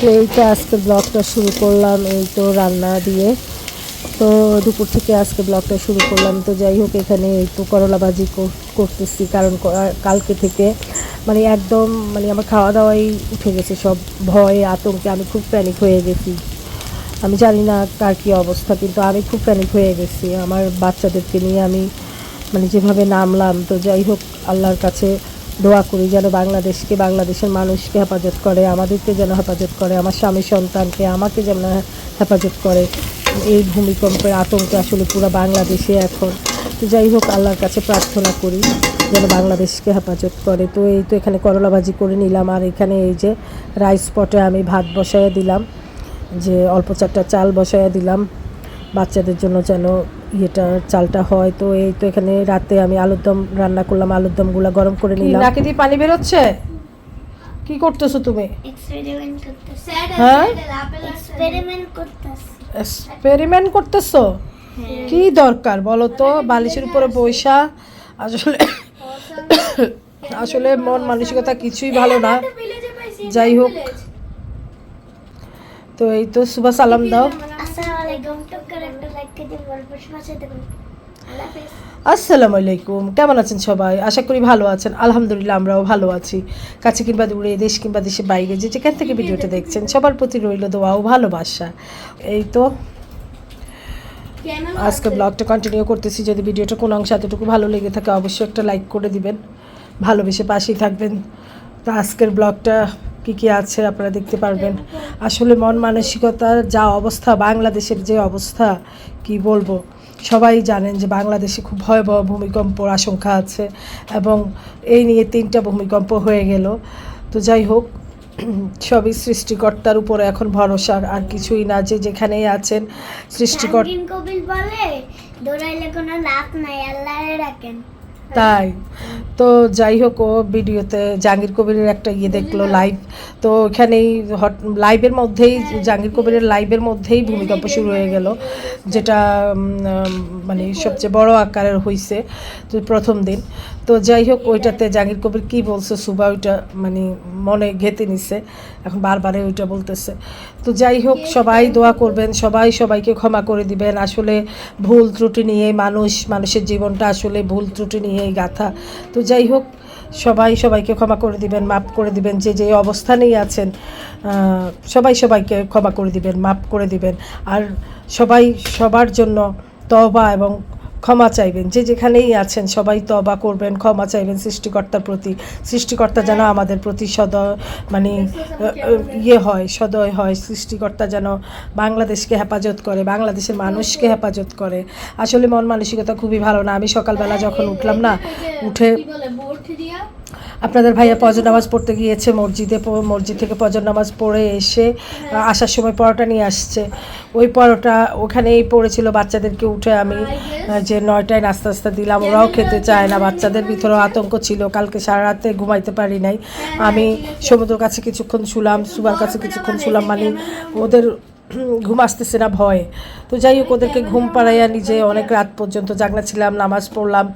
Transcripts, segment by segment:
তো এই তো আজকে ব্লগটা শুরু করলাম, এই তো রান্না দিয়ে। তো দুপুর থেকে আজকে ব্লগটা শুরু করলাম। তো যাই হোক, এখানে তো করলা ভাজি করতেছি, কারণ কালকে থেকে মানে একদম মানে আমার খাওয়া দাওয়াই উঠে গেছে সব ভয়ে, আতঙ্কে। আমি খুব প্যানিক হয়ে গেছি। আমি জানি না কার কী অবস্থা, কিন্তু আমি খুব প্যানিক হয়ে গেছি। আমার বাচ্চাদেরকে নিয়ে আমি মানে যেভাবে নামলাম, তো যাই হোক, আল্লাহর কাছে দোয়া করি যেন বাংলাদেশকে, বাংলাদেশের মানুষকে হেফাজত করে, আমাদেরকে যেন হেফাজত করে, আমার স্বামী সন্তানকে আমাকে যেন হেফাজত করে। এই ভূমিকম্পের আতঙ্কে আসলে পুরো বাংলাদেশে এখন। তো যাই হোক, আল্লাহর কাছে প্রার্থনা করি যেন বাংলাদেশকে হেফাজত করে। তো এই তো এখানে করলা ভাজি করে নিলাম, আর এখানে এই যে রাইস পটে আমি ভাত বসাইয়া দিলাম, যে অল্প চারটা চাল বসাইয়া দিলাম, বাচ্চাদের জন্য যেন ইয়েটা চালটা হয় তো এই তো এখানে রাতে আমি আলুর দম রান্না করলাম আলুর দমগুলো গরম করে নিলাম। নাকি দিয়ে পানি বেরোচ্ছে? কি করতেছো তুমি? এক্সপেরিমেন্ট করতেছে। হ্যাঁ? এক্সপেরিমেন্ট করতেছো। কি দরকার বলো তো? বালিশের উপরে বৈশা। আসলে আসলে মন মানসিকতা কিছুই ভালো না। যাই হোক। তো এই তো সুবা সালাম দাও। আসসালামু আলাইকুম কেমন আছেন সবাই? আশা করি ভালো আছেন। আলহামদুলিল্লাহ আমরাও ভালো আছি। কাছে কিংবা দূরে দেশ কিংবা দেশে বাইরে যে যেখান থেকে ভিডিওটা দেখছেন সবার প্রতি রইল দোয়া ও ভালোবাসা। এই তো আজকে ব্লগটা কন্টিনিউ করতেছি। যদি ভিডিওটা কোনো অংশ এতটুকু ভালো লেগে থাকে অবশ্যই একটা লাইক করে দিবেন। ভালোবেসে পাশেই থাকবেন। তো আজকের ব্লগটা কী কী আছে আপনারা দেখতে পারবেন। আসলে মন মানসিকতার যা অবস্থা, বাংলাদেশের যে অবস্থা, কি বলব? সবাই জানেন যে বাংলাদেশে খুব ভয়াবহ ভূমিকম্পর আশঙ্কা আছে এবং এই নিয়ে তিনটা ভূমিকম্প হয়ে গেল। তো যাই হোক, সবই সৃষ্টিকর্তার উপরে এখন ভরসা, আর কিছুই না যে যেখানেই আছেন সৃষ্টিকর্তা কোনো লাভ নাই, আল্লাহরে রাখেন তাই। তো যাই হোক ও ভিডিওতে জাহাঙ্গীর কবিরের একটা ইয়ে দেখল লাইভ তো ওখানেই হট লাইভের মধ্যেই জাহাঙ্গীর কবিরের লাইভের মধ্যেই ভূমিকম্প শুরু হয়ে গেল যেটা মানে সবচেয়ে বড় আকারের হয়েছে তো প্রথম দিন। তো যাই হোক ওইটাতে জাহাঙ্গীর কবির কী বলছে সুবা ওইটা মানে মনে ঘেতে নিছে এখন বারবারে ওইটা বলতেছে। তো যাই হোক সবাই দোয়া করবেন সবাই সবাইকে ক্ষমা করে দিবেন। আসলে ভুল ত্রুটি নিয়ে মানুষ মানুষের জীবনটা আসলে ভুল ত্রুটি নিয়েই গাথা। তো যাই হোক, সবাই সবাইকে ক্ষমা করে দিবেন মাপ করে দিবেন, যে যে অবস্থানেই আছেন সবাই সবাইকে ক্ষমা করে দিবেন মাপ করে দিবেন। আর সবাই সবার জন্য তবা এবং ক্ষমা চাইবেন। যে যেখানেই আছেন, সবাই তবা করবেন, ক্ষমা চাইবেন সৃষ্টিকর্তার প্রতি। সৃষ্টিকর্তা যেন আমাদের প্রতি সদয় মানে ইয়ে হয়, সদয় হয়। সৃষ্টিকর্তা যেন বাংলাদেশকে হেফাজত করে, বাংলাদেশের মানুষকে হেফাজত করে। আসলে মন মানসিকতা খুবই ভালো না। আমি সকালবেলা যখন উঠলাম না, উঠে আপনাদের ভাইয়া ফজর নামাজ পড়তে গিয়েছে মসজিদে মসজিদ থেকে ফজর নামাজ পড়ে এসে আসার সময় পরোটা নিয়ে আসছে। ওই পরোটা ওখানেই পড়েছিল বাচ্চাদেরকে উঠে আমি যে নয়টায় নাস্তা নাস্তা দিলাম ওরাও খেতে চায় না বাচ্চাদের ভিতরেও আতঙ্ক ছিল কালকে সারা রাতে ঘুমাইতে পারি নাই। আমি সমুদ্রের কাছে কিছুক্ষণ শুলাম সুবার কাছে কিছুক্ষণ শুলাম মানে ওদের ঘুম আসতেছে না, ভয়ে। তো যাই হোক, ওদেরকে ঘুম পাড়াইয়া নিজে অনেক রাত পর্যন্ত জাগনা ছিলাম, নামাজ পড়লাম।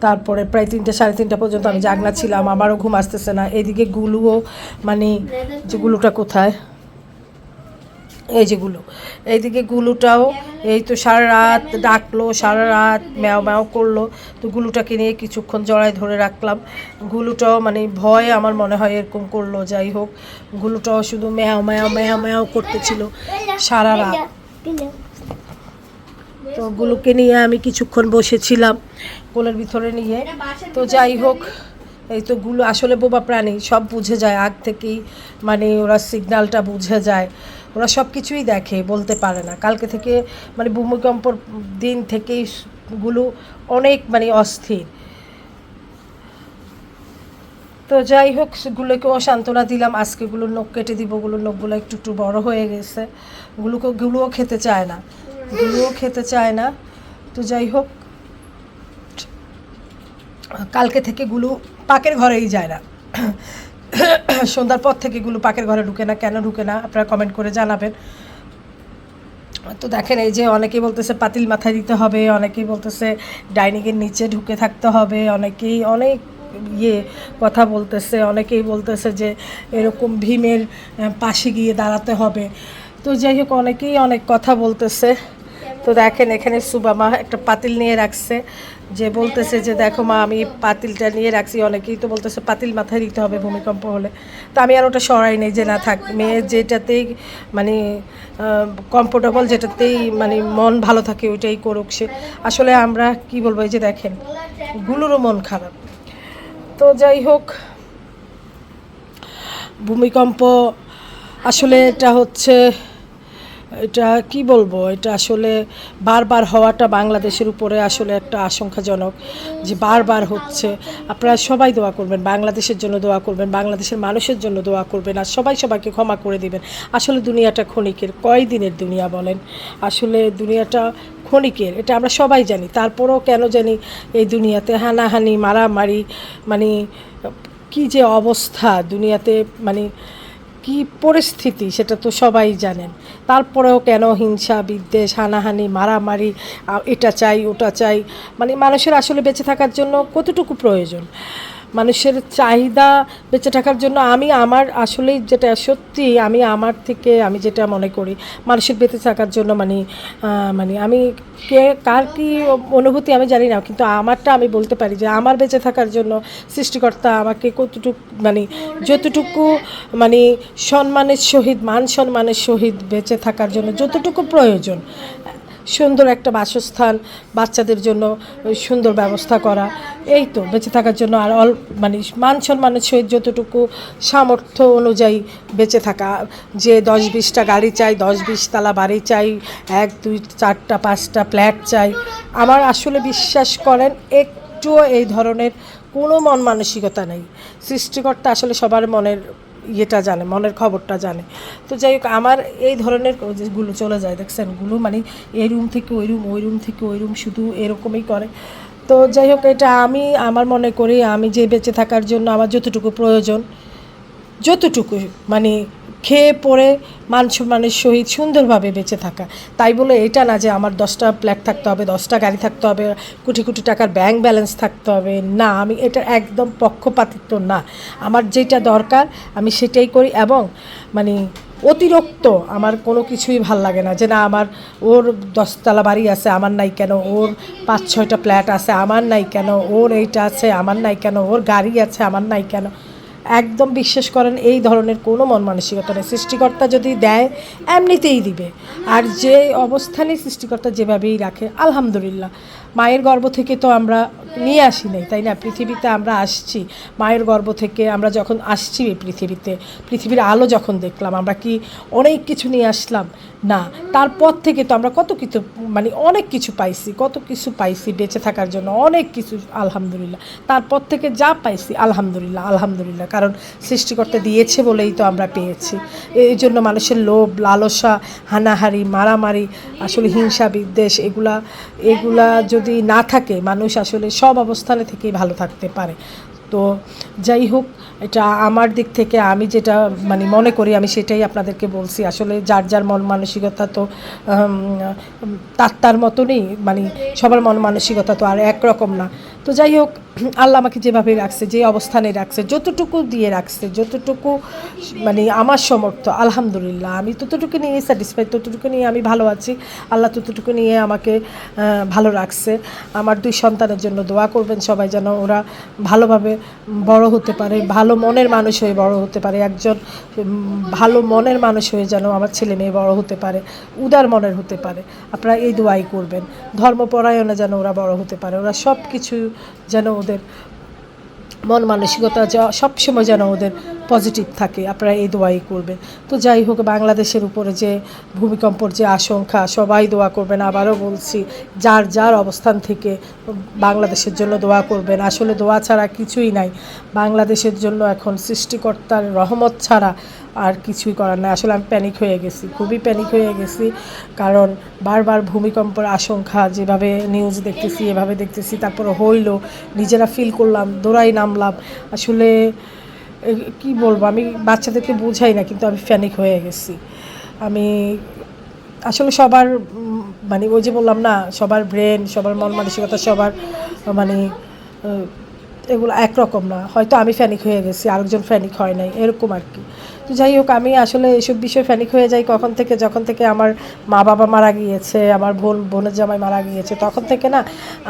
তারপরে প্রায় তিনটে, সাড়ে তিনটা পর্যন্ত আমি জাগনা ছিলাম, আমারও ঘুম আসতেছে না। এদিকে গুলুও মানে যে গুলুটা কোথায়? এই যে গুলু। এইদিকে গুলুটাও এই তো সারা রাত ডাকলো, সারা রাত ম্যাও ম্যাও করল। তো গুলুটাকে নিয়ে কিছুক্ষণ জড়ায় ধরে রাখলাম। গুলুটাও মানে ভয় আমার মনে হয় এরকম করল, যাই হোক। গুলুটাও শুধু ম্যাও ম্যাও ম্যাও ম্যাও করতেছিল সারা রাত। তো গুলোকে নিয়ে আমি কিছুক্ষণ বসেছিলাম কোলের ভিতরে নিয়ে। তো যাই হোক, এই তো গুলো, আসলে বোবা প্রাণী, সব বুঝে যায়। আগ থেকেই মানে ওরা সিগন্যালটা বুঝে যায়। ওরা সব কিছুই দেখে, বলতে পারে না। কালকে থেকে মানে ভূমিকম্পর দিন থেকেই গুলো অনেক মানে অস্থির। তো যাই হোক গুলোকেও সান্ত্বনা দিলাম, আজকে গুলোর নখ কেটে দিব, গুলোর নখগুলো একটু একটু বড় হয়ে গেছে। গুলোকে, গুলোও খেতে চায় না। গুলোও খেতে চায় না। তো যাই হোক, কালকে থেকে গুলো পাকের ঘরেই যায় না। সন্ধ্যার পর থেকে গুলো পাকের ঘরে ঢুকে না, কেন ঢুকে না, আপনারা কমেন্ট করে জানাবেন। তো দেখেন, এই যে অনেকেই বলতেছে পাতিল মাথায় দিতে হবে, অনেকেই বলতেছে ডাইনিংয়ের নিচে ঢুকে থাকতে হবে, অনেকেই অনেক ইয়ে কথা বলতেছে, অনেকেই বলতেছে যে এরকম ভীমের পাশে গিয়ে দাঁড়াতে হবে। তো যাই হোক, অনেকেই অনেক কথা বলতেছে। তো দেখেন এখানে সুবামা একটা পাতিল নিয়ে রাখছে, যে বলতেছে যে দেখো মা, আমি পাতিলটা নিয়ে রাখছি। অনেকেই তো বলতেছে পাতিল মাথায় দিতে হবে ভূমিকম্প হলে। তো আমি আর ওটা সরাই নেই যে না থাক, মেয়ে যেটাতেই মানে কমফোর্টেবল যেটাতেই মানে মন ভালো থাকে ওইটাই করুক সে। আসলে আমরা কি বলব, এই যে দেখেন, গুলোরও মন খারাপ। তো যাই হোক, ভূমিকম্প আসলে এটা হচ্ছে এটা কি বলব? এটা আসলে বারবার হওয়াটা বাংলাদেশের উপরে আসলে একটা আশঙ্কাজনক যে বারবার হচ্ছে। আপনারা সবাই দোয়া করবেন, বাংলাদেশের জন্য দোয়া করবেন, বাংলাদেশের মানুষের জন্য দোয়া করবেন আর সবাই সবাইকে ক্ষমা করে দিবেন। আসলে দুনিয়াটা ক্ষণিকের কয় দিনের দুনিয়া বলেন? আসলে দুনিয়াটা ক্ষণিকের, এটা আমরা সবাই জানি। তারপরেও কেন জানি এই দুনিয়াতে হানাহানি, মারামারি মানে কি যে অবস্থা দুনিয়াতে মানে কি পরিস্থিতি সেটা তো সবাই জানেন। তারপরেও কেন হিংসা, বিদ্বেষ, হানাহানি, মারামারি এটা চাই, ওটা চাই মানে মানুষের আসলে বেঁচে থাকার জন্য কতটুকু প্রয়োজন? মানুষের চাহিদা বেঁচে থাকার জন্য আমি আমার আসলেই যেটা সত্যি, আমি আমার থেকে আমি যেটা মনে করি, মানুষের বেঁচে থাকার জন্য মানে মানে আমি কে, কার কি অনুভূতি আমি জানি না, কিন্তু আমারটা আমি বলতে পারি যে আমার বেঁচে থাকার জন্য সৃষ্টিকর্তা আমাকে কতটুকু মানে যতটুকু মানে সম্মানের সহিত, মান সম্মানের সহিত বেঁচে থাকার জন্য যতটুকু প্রয়োজন সুন্দর একটা বাসস্থান, বাচ্চাদের জন্য সুন্দর ব্যবস্থা করা। এই তো, বেঁচে থাকার জন্য আর অল মানে মান সম্মানের সহিত যতটুকু সামর্থ্য অনুযায়ী বেঁচে থাকা। যে দশ বিশটা গাড়ি চাই, দশ বিশ তালা বাড়ি চাই, এক, দুই, চারটা, পাঁচটা ফ্ল্যাট চাই। আমার আসলে বিশ্বাস করেন, একটুও এই ধরনের কোনো মন মানসিকতা নেই। সৃষ্টিকর্তা আসলে সবার মনের ইয়েটা জানে, মনের খবরটা জানে। তো যাই হোক, আমার এই ধরনেরগুলো চলে যায়, দেখছেন? গুলো মানে এই রুম থেকে ওই রুম ওই রুম থেকে ওই রুম শুধু এরকমই করে। তো যাই হোক, এটা আমি, আমার মনে করি আমি যে বেঁচে থাকার জন্য আমার যতটুকু প্রয়োজন যতটুকু মানে খেয়ে পড়ে মান সম্মানের সহিত সুন্দরভাবে বেঁচে থাকা। তাই বলে এটা না যে আমার দশটা ফ্ল্যাট থাকতে হবে, দশটা গাড়ি থাকতে হবে, কোটি কোটি টাকার ব্যাংক ব্যালেন্স থাকতে হবে। না, আমি এটা একদম পক্ষপাতিত্ব না। আমার যেটা দরকার, আমি সেটাই করি এবং মানে অতিরিক্ত আমার কোনো কিছুই ভালো লাগে না যে না, আমার ওর দশতলা বাড়ি আছে, আমার নাই কেন? ওর পাঁচ ছয়টা ফ্ল্যাট আছে, আমার নাই কেন? ওর এইটা আছে, আমার নাই কেন? ওর গাড়ি আছে, আমার নাই কেন? একদম বিশ্বাস করেন, এই ধরনের কোনো মন মানসিকতা নেই। সৃষ্টিকর্তা যদি দেয়, এমনিতেই দিবে। আর যে অবস্থানে সৃষ্টিকর্তা যেভাবেই রাখে, আলহামদুলিল্লাহ। মায়ের গর্ভ থেকে তো আমরা নিয়ে আসি নাই, তাই না? পৃথিবীতে আমরা আসছি। মায়ের গর্ভ থেকে আমরা যখন আসছি এই পৃথিবীতে, পৃথিবীর আলো যখন দেখলাম, আমরা কি অনেক কিছু নিয়ে আসলাম? না। তারপর থেকে তো আমরা কত কিছু মানে অনেক কিছু পাইছি, কত কিছু পাইছি বেঁচে থাকার জন্য, অনেক কিছু, আলহামদুলিল্লাহ। তারপর থেকে যা পাইছি, আলহামদুলিল্লাহ আলহামদুলিল্লাহ। কারণ সৃষ্টিকর্তা দিয়েছে বলেই তো আমরা পেয়েছি। এই জন্য মানুষের লোভ, লালসা, হানাহারি, মারামারি, আসলে হিংসা, বিদ্বেষ, এগুলা এগুলা যদি না থাকে, মানুষ আসলে সব অবস্থানে থেকেই ভালো থাকতে পারে। তো যাই হোক, এটা আমার দিক থেকে আমি যেটা মানে মনে করি, আমি সেটাই আপনাদেরকে বলছি। আসলে যার যার মন মানসিকতা তো তার তার মতনই মানে সবার মন মানসিকতা তো আর একরকম না। তো যাই হোক আল্লাহ আমাকে যেভাবে রাখছে, যে অবস্থানে রাখছে, যতটুকু দিয়ে রাখছে, যতটুকু মানে আমার সমর্থ, আলহামদুলিল্লাহ। আমি ততটুকু নিয়ে স্যাটিসফাইড ততটুকু নিয়ে আমি ভালো আছি। আল্লাহ ততটুকু নিয়ে আমাকে ভালো রাখছে। আমার দুই সন্তানের জন্য দোয়া করবেন সবাই যেন ওরা ভালোভাবে বড় হতে পারে, ভালো মনের মানুষ হয়ে বড় হতে পারে, একজন ভালো মনের মানুষ হয়ে যেন আমার ছেলে মেয়ে বড় হতে পারে, উদার মনের হতে পারে। আপনারা এই দোয়াই করবেন। ধর্মপরায়ণে যেন ওরা বড় হতে পারে, ওরা সব কিছু যেন ওদের মন মানসিকতা যা সবসময় যেন ওদের পজিটিভ থাকে, আপনারা এই দোয়াই করবেন। তো যাই হোক, বাংলাদেশের উপরে যে ভূমিকম্পর যে আশঙ্কা, সবাই দোয়া করবেন। আবারও বলছি, যার যার অবস্থান থেকে বাংলাদেশের জন্য দোয়া করবেন। আসলে দোয়া ছাড়া কিছুই নাই। বাংলাদেশের জন্য এখন সৃষ্টিকর্তার রহমত ছাড়া আর কিছুই করার নাই। আসলে আমি প্যানিক হয়ে গেছি, খুবই প্যানিক হয়ে গেছি। কারণ বারবার ভূমিকম্পের আশঙ্কা, যেভাবে নিউজ দেখতেছি, এভাবে দেখতেছি, তারপরে হইল, নিজেরা ফিল করলাম, দৌড়াই নামলাম। আসলে কি বলব, আমি বাচ্চাদেরকে বোঝাই না, কিন্তু আমি প্যানিক হয়ে গেছি। আমি, আসলে সবার মানে ওই যে বললাম না, সবার ব্রেন সবার মন মানসিকতা, সবার মানে এগুলো একরকম না। হয়তো আমি ফ্যানিক হয়ে গেছি, আরেকজন ফ্যানিক হয় নাই, এরকম আর কি। তো যাই হোক, আমি আসলে এসব বিষয়ে ফ্যানিক হয়ে যাই কখন থেকে, যখন থেকে আমার মা বাবা মারা গিয়েছে, আমার বোন, বোনের জামাই মারা গিয়েছে, তখন থেকে না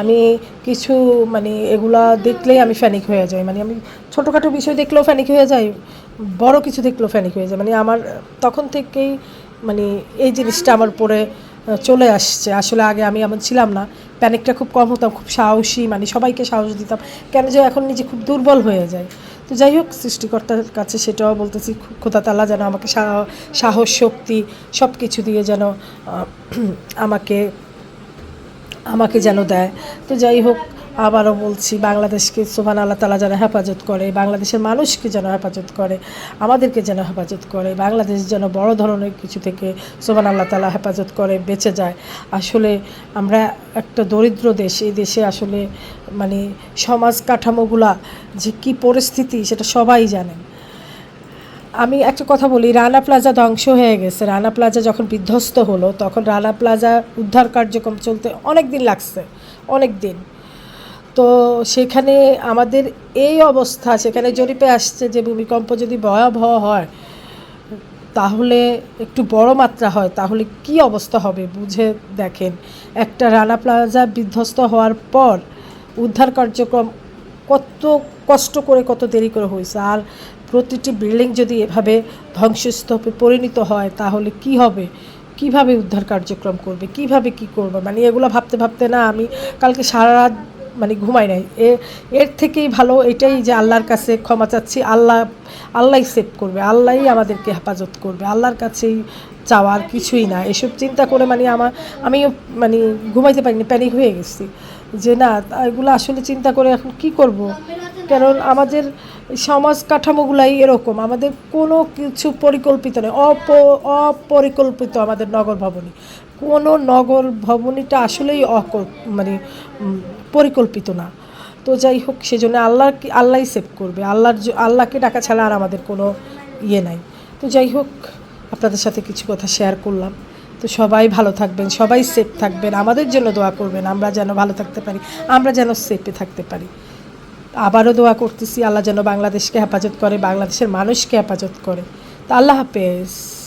আমি কিছু মানে এগুলা দেখলেই আমি ফ্যানিক হয়ে যাই। মানে আমি ছোটোখাটো বিষয় দেখলেও ফ্যানিক হয়ে যাই, বড় কিছু দেখলেও ফ্যানিক হয়ে যায় মানে আমার তখন থেকেই মানে এই জিনিসটা আমার উপরে চলে আসছে। আসলে আগে আমি এমন ছিলাম না। প্যানিকটা খুব কম হতাম, খুব সাহসী মানে সবাইকে সাহস দিতাম। কেন যে এখন নিজে খুব দুর্বল হয়ে যায় তো যাই হোক, সৃষ্টিকর্তার কাছে সেটাও বলতেছি খোদা তালা যেন আমাকে সাহস, শক্তি সব কিছু দিয়ে যেন আমাকে আমাকে যেন দেয়। তো যাই হোক আবারও বলছি, বাংলাদেশকে সোহান আল্লাহ তালা যেন হেফাজত করে, বাংলাদেশের মানুষকে যেন হেফাজত করে, আমাদেরকে যেন হেফাজত করে, বাংলাদেশ যেন বড় ধরনের কিছু থেকে সোহান আল্লাহ তালা হেফাজত করে, বেঁচে যায়। আসলে আমরা একটা দরিদ্র দেশ, এই দেশে আসলে মানে সমাজ কাঠামোগুলা যে কি পরিস্থিতি সেটা সবাই জানেন আমি একটা কথা বলি, রানা প্লাজা ধ্বংস হয়ে গেছে। রানা প্লাজা যখন বিধ্বস্ত হলো, তখন রানা প্লাজা উদ্ধার কার্যক্রম চলতে অনেক দিন লাগছে অনেক দিন তো সেখানে আমাদের এই অবস্থা, সেখানে জরিপে আসছে যে ভূমিকম্প যদি ভয়াবহ হয়, তাহলে একটু বড় মাত্রা হয়, তাহলে কি অবস্থা হবে বুঝে দেখেন। একটা রানা প্লাজা বিধ্বস্ত হওয়ার পর উদ্ধার কার্যক্রম কত কষ্ট করে, কত দেরি করে হয়েছে। আর প্রতিটি বিল্ডিং যদি এভাবে ধ্বংসস্তূপে পরিণত হয়, তাহলে কি হবে? কীভাবে উদ্ধার কার্যক্রম করবে? কীভাবে কি করবে? মানে এগুলো ভাবতে ভাবতে না আমি কালকে সারা রাত মানে ঘুমাই নাই। এ, এর থেকেই ভালো এটাই যে আল্লাহর কাছে ক্ষমা চাচ্ছি, আল্লাহ, আল্লাহই সেভ করবে, আল্লাহই আমাদেরকে হেফাজত করবে, আল্লাহর কাছেই চাওয়ার কিছুই না। এসব চিন্তা করে মানে আমার, আমিও মানে ঘুমাইতে পারিনি প্যানিক হয়ে গেছি যে না, এগুলো আসলে চিন্তা করে এখন কি করব? কারণ আমাদের সমাজ কাঠামোগুলাই এরকম, আমাদের কোনো কিছু পরিকল্পিত নেই অপ, অপরিকল্পিত আমাদের নগর ভবনী কোনো নগর ভবনীটা আসলেই অক মানে পরিকল্পিত না। তো যাই হোক, সেজন্য আল্লাহ আল্লাহই সেভ করবে। আল্লাহর আল্লাহকে ডাকা ছাড়া আর আমাদের কোনো ইয়ে নাই। তো যাই হোক, আপনাদের সাথে কিছু কথা শেয়ার করলাম। তো সবাই ভালো থাকবেন, সবাই সেফ থাকবেন। আমাদের জন্য দোয়া করবেন, আমরা যেন ভালো থাকতে পারি, আমরা যেন সেফে থাকতে পারি। আবারও দোয়া করতেছি, আল্লাহ যেন বাংলাদেশকে হেফাজত করে, বাংলাদেশের মানুষকে হেফাজত করে। তা আল্লাহ হাফেজ।